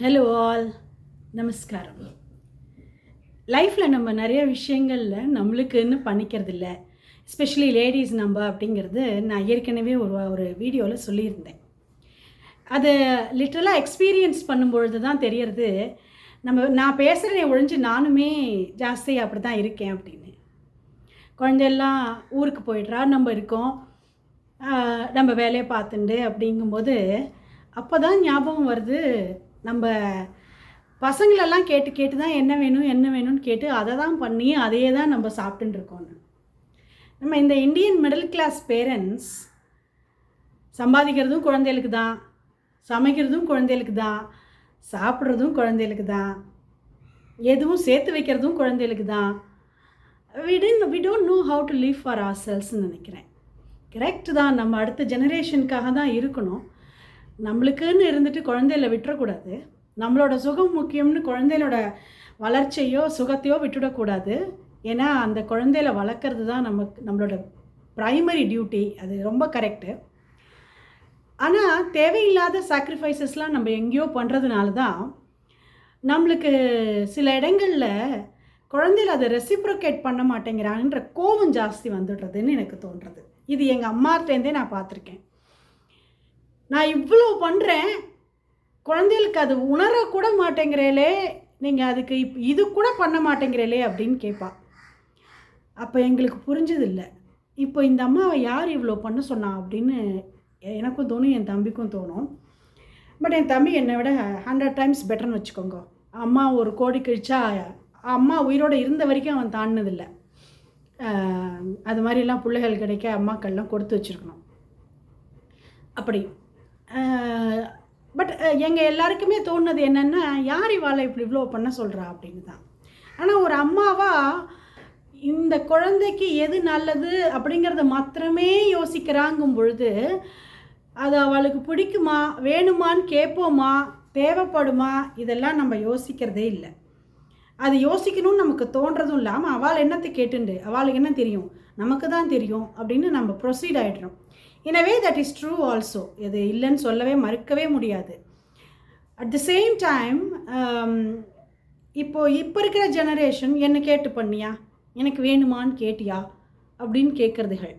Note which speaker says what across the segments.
Speaker 1: Hello all நமஸ்காரம். லைஃப்பில் நம்ம நிறைய விஷயங்களில் நம்மளுக்குன்னு பண்ணிக்கிறது இல்லை எஸ்பெஷலி லேடிஸ் நம்ம அப்படிங்கிறது நான் ஏற்கனவே ஒரு ஒரு வீடியோவில் சொல்லியிருந்தேன். அதை லிட்டரலாக எக்ஸ்பீரியன்ஸ் பண்ணும்பொழுது தான் தெரியறது நம்ம நான் பேசுகிறேன் ஒழிஞ்சு நானுமே ஜாஸ்தி அப்படி தான் இருக்கேன் அப்படின்னு. குழந்தையெல்லாம் ஊருக்கு போயிடுறா நம்ம இருக்கோம். நம்ம வேலையை பார்த்துண்டு அப்படிங்கும்போது அப்போ தான் ஞாபகம் வருது நம்ம பசங்களெல்லாம் கேட்டு கேட்டு தான் என்ன வேணும் என்ன வேணும்னு கேட்டு அதை தான் பண்ணி அதையே தான் நம்ம சாப்பிட்டுருக்கோம் நம்ம இந்த இந்தியன் மிடில் கிளாஸ் பேரண்ட்ஸ் சம்பாதிக்கிறதும் குழந்தைகளுக்கு தான் சமைக்கிறதும் குழந்தைகளுக்கு தான் சாப்பிட்றதும் குழந்தைகளுக்கு தான் எதுவும் சேர்த்து வைக்கிறதும் குழந்தைகளுக்கு தான் we tend we don't know how to leave for our செல்ஸ்ன்னு நினைக்கிறேன். கரெக்ட் தான் நம்ம அடுத்த ஜெனரேஷனுக்காக தான் இருக்கணும். நம்மளுக்குன்னு இருந்துட்டு குழந்தையில விட்டுறக்கூடாது. நம்மளோட சுகம் முக்கியம்னு குழந்தைகளோட வளர்ச்சியோ சுகத்தையோ விட்டுடக்கூடாது. ஏன்னா அந்த குழந்தையில வளர்க்குறது தான் நமக்கு நம்மளோட ப்ரைமரி டியூட்டி அது ரொம்ப கரெக்டு ஆனால் தேவையில்லாத சாக்ரிஃபைசஸ்லாம் நம்ம எங்கேயோ பண்ணுறதுனால தான் நம்மளுக்கு சில இடங்களில் குழந்தைகள் அதை ரெசிப்ரோகேட் பண்ண மாட்டேங்கிறாங்கன்ற கோவம் ஜாஸ்தி வந்துடுறதுன்னு எனக்கு தோன்றுறது. இது எங்கள் அம்மாட்டேருந்தே நான் பார்த்துருக்கேன். நான் இவ்வளோ பண்ணுறேன் குழந்தைகளுக்கு அது உணரக்கூட மாட்டேங்கிறேலே நீங்கள் அதுக்கு இப் இது கூட பண்ண மாட்டேங்கிறேலே அப்படின்னு கேட்பா அப்போ எங்களுக்கு புரிஞ்சதில்லை. இப்போ இந்த அம்மாவை யார் இவ்வளோ பண்ண சொன்னா அப்படின்னு எனக்கும் தோணும் என் தம்பிக்கும் தோணும். பட் என் தம்பி என்னை விட ஹண்ட்ரட் டைம்ஸ் பெட்டர்னு வச்சுக்கோங்க. அம்மா ஒரு கோடி கழிச்சா அம்மா உயிரோடு இருந்த வரைக்கும் அவன் தாண்டினதில்லை. அது மாதிரிலாம் பிள்ளைகள் கிடைக்க அம்மாக்கள்லாம் கொடுத்து வச்சுருக்கணும். அப்படி பட் எங்கள் எல்லாருக்குமே தோணுது என்னென்னா யார் இவாளை இப்படி இவ்வளோ பண்ண சொல்கிறா அப்படின்னு தான் ஆனால் ஒரு அம்மாவா இந்த குழந்தைக்கு எது நல்லது அப்படிங்கிறத மாத்திரமே யோசிக்கிறாங்கும் பொழுது அது அவளுக்கு பிடிக்குமா வேணுமான்னு கேட்போமா தேவைப்படுமா இதெல்லாம் நம்ம யோசிக்கிறதே இல்லை. அது யோசிக்கணும்னு நமக்கு தோன்றதும் இல்லாமல் அவள் என்னத்தை கேட்டுண்டு அவளுக்கு என்ன தெரியும் நமக்கு தான் தெரியும் அப்படின்னு நம்ம proceed ஆகிடுறோம் anyway that is true also இது இல்லைன்னு சொல்லவே மறுக்கவே முடியாது. அட் த சேம் டைம் இப்போது இப்போ இருக்கிற ஜெனரேஷன் என்ன கேட்டு பண்ணியா? எனக்கு வேணுமான்னு கேட்டியா? அப்படின்னு கேட்குறதுகள்.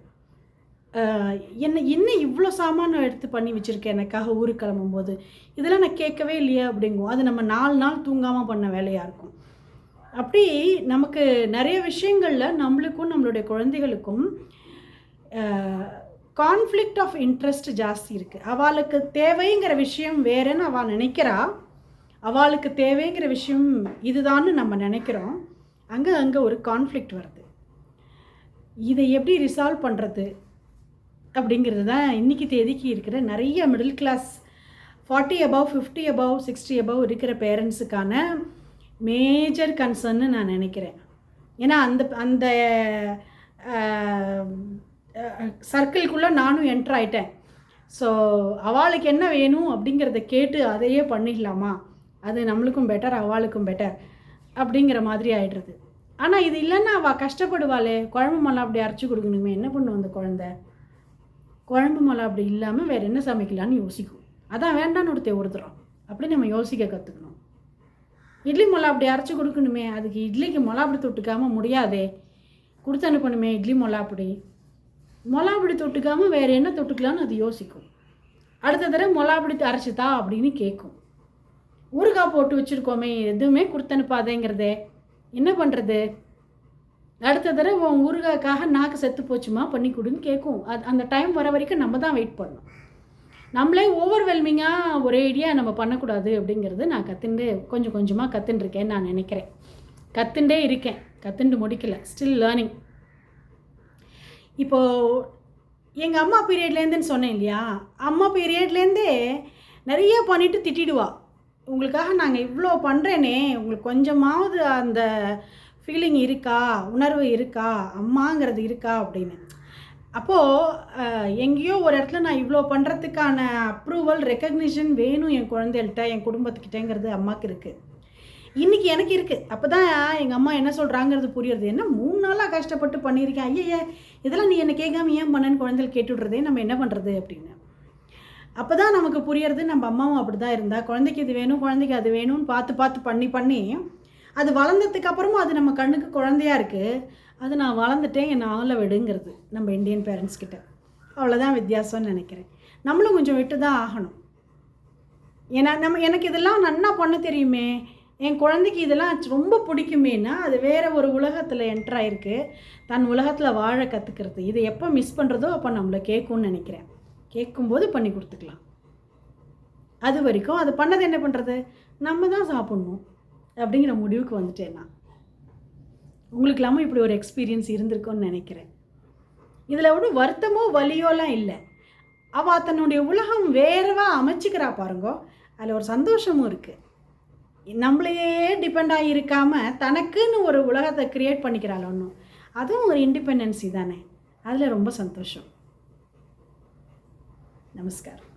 Speaker 1: என்ன என்ன இவ்வளோ சாமான் எடுத்து பண்ணி வச்சுருக்கேன் எனக்காக ஊருக்கு கிளம்பும்போது? இதெல்லாம் நான் கேட்கவே இல்லையா அப்படிங்கும் அது நம்ம நாலு நாள் தூங்காமல் பண்ண வேலையாக இருக்கும். அப்படி நமக்கு நிறைய விஷயங்களில் நம்மளுக்கும் நம்மளுடைய குழந்தைகளுக்கும் கான்ஃப்ளிக்ட் ஆஃப் இன்ட்ரெஸ்ட் ஜாஸ்தி இருக்குது அவளுக்கு தேவைங்கிற விஷயம் வேறேன்னு அவள் நினைக்கிறா. அவளுக்கு தேவைங்கிற விஷயம் இதுதான்னு நம்ம நினைக்கிறோம். அங்கே அங்கே ஒரு கான்ஃப்ளிக்ட் வருது. இதை எப்படி ரிசால்வ் பண்ணுறது அப்படிங்கிறது தான் இன்றைக்கி தேதிக்கு இருக்கிற நிறைய middle class forty above fifty above sixty above இருக்கிற பேரண்ட்ஸுக்கான மேஜர் கன்சர்ன்னு நான் நினைக்கிறேன். ஏன்னா அந்த அந்த சர்க்கிள்குள்ளே நானும் என்ட்ரு ஆயிட்டேன். ஸோ அவளுக்கு என்ன வேணும் அப்படிங்கிறத கேட்டு அதையே பண்ணிடலாமா? அது நம்மளுக்கும் பெட்டர் அவளுக்கும் பெட்டர் அப்படிங்கிற மாதிரி ஆகிடுறது ஆனால் இது இல்லைன்னா அவள் கஷ்டப்படுவாளே. குழம்பு மலை அப்படி அரைச்சி கொடுக்கணுமே. என்ன பண்ணும் அந்த குழந்த? குழம்பு மலை அப்படி இல்லாமல் வேறு என்ன சமைக்கலான்னு யோசிக்கும். அதான் வேண்டான்னு ஒருத்தர் ஒருத்தரும் அப்படி நம்ம யோசிக்க கற்றுக்கணும் இட்லி மொளா அப்படி அரைச்சி கொடுக்கணுமே. அதுக்கு இட்லிக்கு மொளா அப்படி தொட்டுக்காமல் முடியாதே. கொடுத்து அனுப்பணுமே இட்லி மொளா அப்படி. மொளா தொட்டுக்காமல் வேறு என்ன தொட்டுக்கலான்னு அது யோசிக்கும். அடுத்த தடவை மொளா அரைச்சிதா அப்படின்னு கேட்கும் ஊறுகாய் போட்டு வச்சுருக்கோமே எதுவுமே கொடுத்தனுப்பாதேங்கிறதே. என்ன பண்ணுறது அடுத்த தடவை உன் ஊறுகாய்க்காக நாக்கு செத்து போச்சுமா பண்ணி கொடுன்னு கேட்கும் அது அந்த டைம் வர வரைக்கும் நம்ம தான் வெயிட் பண்ணணும். நம்மளே ஓவர்வெல்மிங்காக ஒரே ஐடியா நம்ம பண்ணக்கூடாது அப்படிங்கிறது நான் கற்றுண்டு கொஞ்சம் கொஞ்சமாக கற்றுட்டுருக்கேன்னு நான் நினைக்கிறேன். கற்றுண்டே இருக்கேன். கற்றுண்டு முடிக்கல. ஸ்டில் லேர்னிங் இப்போது எங்கள் அம்மா பீரியட்லேருந்துன்னு சொன்னேன் இல்லையா? அம்மா பீரியட்லேருந்தே நிறைய பண்ணிவிட்டு திட்டிடுவா. உங்களுக்காக நாங்கள் இவ்வளோ பண்ணுறேனே உங்களுக்கு கொஞ்சமாவது அந்த ஃபீலிங் இருக்கா? உணர்வு இருக்கா? அம்மாங்கிறது இருக்கா? அப்படின்னு. அப்போது எங்கேயோ ஒரு இடத்துல நான் இவ்வளோ பண்ணுறதுக்கான அப்ரூவல் ரெக்கக்னிஷன் வேணும் என் குழந்தைகள்கிட்ட என் குடும்பத்துக்கிட்டேங்கிறது அம்மாவுக்கு இருக்குது இன்றைக்கி எனக்கு இருக்குது அப்போ தான் எங்கள் அம்மா என்ன சொல்கிறாங்கிறது புரியுறது. என்ன மூணு நாளாக கஷ்டப்பட்டு பண்ணியிருக்கேன். ஐயையே இதெல்லாம் நீ என்னை கேட்காம ஏன் பண்ணேன்னு குழந்தைகள் கேட்டுவிட்றதே நம்ம என்ன பண்ணுறது அப்படின்னு. அப்போ தான் நமக்கு புரியறது நம்ம அம்மாவும் அப்படி தான் இருந்தால் குழந்தைக்கு இது வேணும் குழந்தைக்கு அது வேணும்னு பார்த்து பார்த்து பண்ணி பண்ணி அது வளர்ந்ததுக்கு அப்புறமும் அது நம்ம கண்ணுக்கு குழந்தையா இருக்குது அது நான் வளர்ந்துட்டேன் என் ஆளை விடுங்கிறது நம்ம இந்தியன் பேரண்ட்ஸ் கிட்ட. அவ்வளோதான் வித்தியாசம்னு நினைக்கிறேன். நம்மளும் கொஞ்சம் விட்டு தான் ஆகணும். ஏன்னா நம்ம எனக்கு இதெல்லாம் நன்னா பண்ண தெரியுமே. என் குழந்தைக்கு இதெல்லாம் ரொம்ப பிடிக்குமேனா அது வேறு ஒரு உலகத்தில் என்ட்ராயிருக்கு தன் உலகத்தில் வாழ கற்றுக்கிறது இதை எப்போ மிஸ் பண்ணுறதோ அப்போ நம்மளை கேட்கும்னு நினைக்கிறேன். கேட்கும்போது பண்ணி கொடுத்துக்கலாம். அது வரைக்கும் அது பண்ணது என்ன பண்ணுறது நம்ம தான் சாப்பிட்ணும் அப்படிங்கிற முடிவுக்கு வந்துட்டேன் நான். உங்களுக்கு இல்லாமல் இப்படி ஒரு எக்ஸ்பீரியன்ஸ் இருந்திருக்கும்னு நினைக்கிறேன். இதில் ஒன்றும் வருத்தமோ வலியோலாம் இல்லை. அவள் தன்னுடைய உலகம் வேறவா அமைச்சிக்கிறா பாருங்கோ. அதில் ஒரு சந்தோஷமும் இருக்குது நம்மளையே டிபெண்ட் ஆகியிருக்காமல் தனக்குன்னு ஒரு உலகத்தை க்ரியேட் பண்ணிக்கிறாள் ஒன்றும் அதுவும் ஒரு இண்டிபெண்டன்சி தானே. அதில் ரொம்ப சந்தோஷம். நமஸ்காரம்.